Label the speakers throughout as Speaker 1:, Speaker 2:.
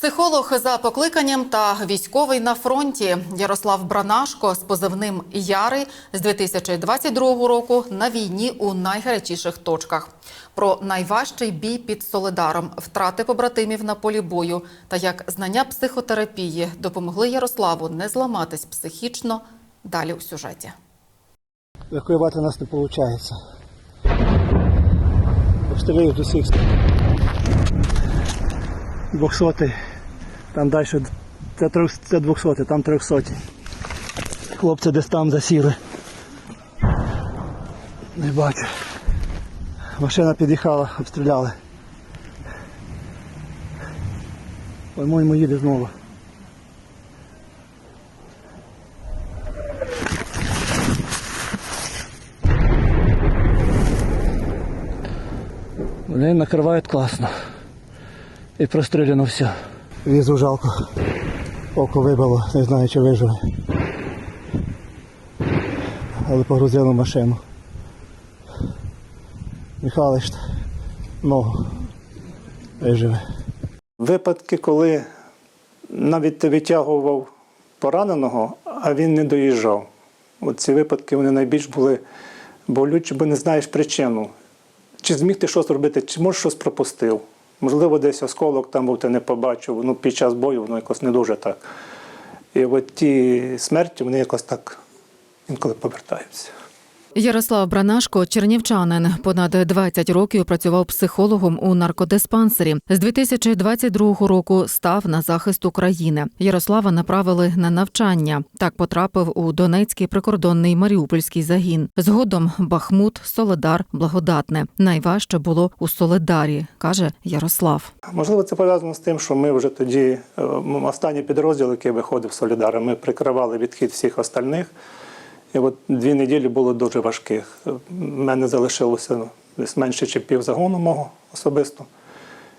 Speaker 1: Психолог за покликанням та військовий на фронті Ярослав Бранашко з позивним Яри з 2022 року на війні у найгарячіших точках. Про найважчий бій під Соледаром, втрати побратимів на полі бою та як знання психотерапії допомогли Ярославу не зламатись психічно. Далі у сюжеті.
Speaker 2: Евакуювати нас не виходить. Обстрілюють усіх. Двохсотий. Там далі це, трьох- це двохсотий, там трьохсотий. Хлопці десь там засіли. Не бачу. Машина під'їхала, обстріляли. По-моєму, їде знову. Вони накривають класно. І простріляно все. Візу жалко. Око вибило, не знаю, чи виживе. Але погрузили в машину. Михайлович ногу виживе. Випадки, коли навіть витягував пораненого, а він не доїжджав. От ці випадки вони найбільш були болючі, бо не знаєш причину. Чи зміг ти щось зробити, чи може щось пропустив? Можливо, десь осколок там був, ти не побачив. Ну, під час бою воно якось не дуже так. І от ті смерті, вони якось так інколи повертаються.
Speaker 1: Ярослав Бранашко, чернівчанин, понад 20 років працював психологом у наркодиспансері. З 2022 року став на захист України. Ярослава направили на навчання. Так потрапив у Донецький прикордонний Маріупольський загін. Згодом Бахмут, Соледар, Благодатне. Найважче було у Соледарі, каже Ярослав.
Speaker 2: Можливо, це пов'язано з тим, що ми вже тоді, е, останній підрозділ, який виходив з Солідара, ми прикривали відхід всіх остальних. І от дві неділі було дуже важких. У мене залишилося десь менше, ніж пів загону мого особисто.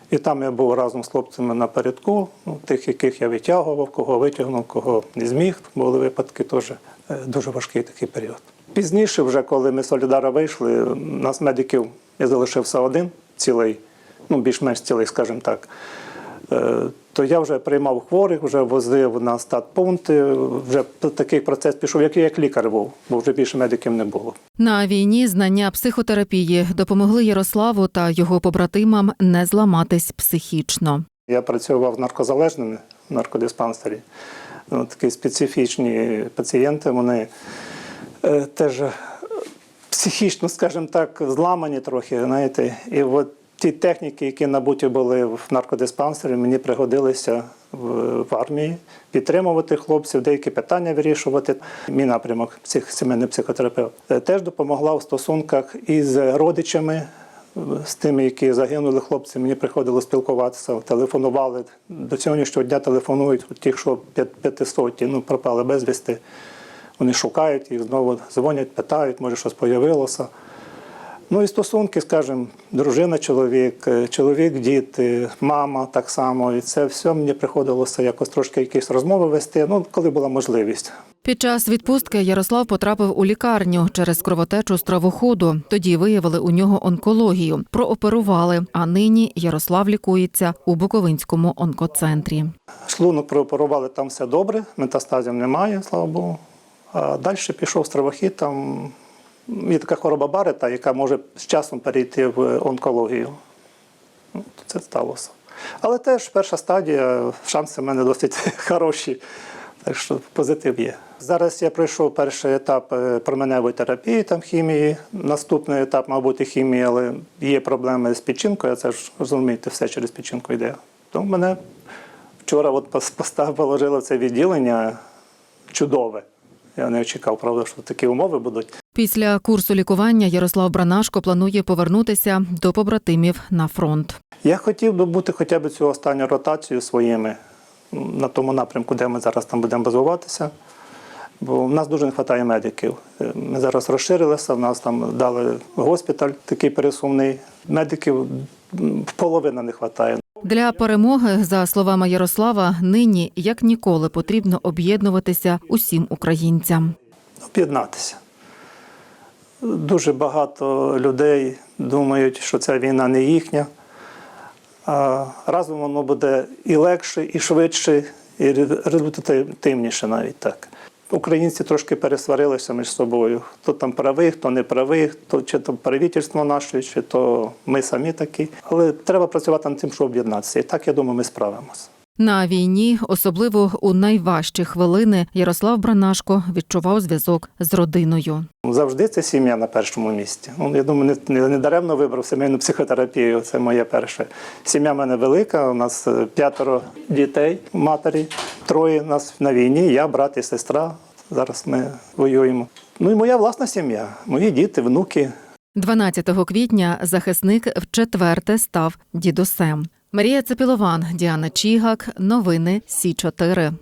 Speaker 2: І там я був разом з хлопцями напередку, ну, тих, яких я витягував, кого витягнув, кого не зміг. Були випадки теж е, дуже важкий такий період. Пізніше, вже коли ми з Солідара вийшли, нас медиків я залишився один цілий, ну більш-менш цілий, скажімо так. Е, То я вже приймав хворих, вже возив на статпункти, вже такий процес пішов, як я як лікар був, бо вже більше медиків не було.
Speaker 1: На війні знання психотерапії допомогли Ярославу та його побратимам не зламатись психічно.
Speaker 2: Я працював наркозалежними в наркодиспансері. Ну, такі специфічні пацієнти, вони е, теж е, психічно, скажімо так, зламані трохи. знаєте. І от ті техніки, які набуті були в наркодиспансері, мені пригодилися в, армії підтримувати хлопців, деякі питання вирішувати. Мій напрямок, сімейний психотерапевт, е, теж допомогла в стосунках із родичами з тими, які загинули хлопці, мені приходило спілкуватися, телефонували. До сьогоднішнього дня телефонують ті, що п'ят- п'ятисотні, ну, пропали безвісти. Вони шукають їх, знову дзвонять, питають, може щось з'явилося. Ну і стосунки, скажімо, дружина, чоловік, е, чоловік, діти, мама так само. І це все мені приходилося якось трошки якісь розмови вести, ну, коли була можливість.
Speaker 1: Під час відпустки Ярослав потрапив у лікарню через кровотечу стравоходу. Тоді виявили у нього онкологію, прооперували. А нині Ярослав лікується у Буковинському онкоцентрі.
Speaker 2: Шлунок прооперували, там все добре, метастазів немає, слава Богу. А далі пішов стравохід, там є така хвороба Барета, яка може з часом перейти в онкологію. Ну, Це сталося. Але теж перша стадія, шанси в мене досить хороші, так що позитив є. Зараз я пройшов перший етап е, променевої терапії, там хімії. Наступний етап, мабуть, хімії, але є проблеми з печінкою, це ж розумієте, все через печінку йде. Тому мене вчора от положили в це відділення чудове. Я не очікав, правда, що такі умови будуть.
Speaker 1: Після курсу лікування Ярослав Бранашко планує повернутися до побратимів на фронт.
Speaker 2: Я хотів би бути хоча б цю останню ротацію своїми на тому напрямку, де ми зараз там будемо базуватися. Бо в нас дуже не вистачає медиків. Е, Ми зараз розширилися, в нас там дали госпіталь такий пересувний. Медиків половина не вистачає.
Speaker 1: Для перемоги, за словами Ярослава, нині як ніколи потрібно об'єднуватися усім українцям.
Speaker 2: об'єднатися. Дуже багато людей думають, що ця війна не їхня. Разом воно буде і легше, і швидше, і результативніше навіть так. Українці трошки пересварилися між собою. Хто там правий, хто не правий, хто чи то правительство наше, чи то ми самі такі. Але треба працювати над тим, щоб об'єднатися. І так, я думаю, ми справимося.
Speaker 1: На війні, особливо у найважчі хвилини, Ярослав Бранашко відчував зв'язок з родиною.
Speaker 2: Завжди це сім'я на першому місці. Ну, я думаю, не, не, даремно вибрав сімейну психотерапію. Це моє перше. Сім'я в мене велика. У нас е, п'ятеро дітей, матері, троє нас на війні. Я, брат і сестра. Зараз ми воюємо. Ну і моя власна сім'я, мої діти, внуки.
Speaker 1: 12 квітня захисник вчетверте став дідусем. Марія Цепілован, Діана Чігак. Новини Сі 4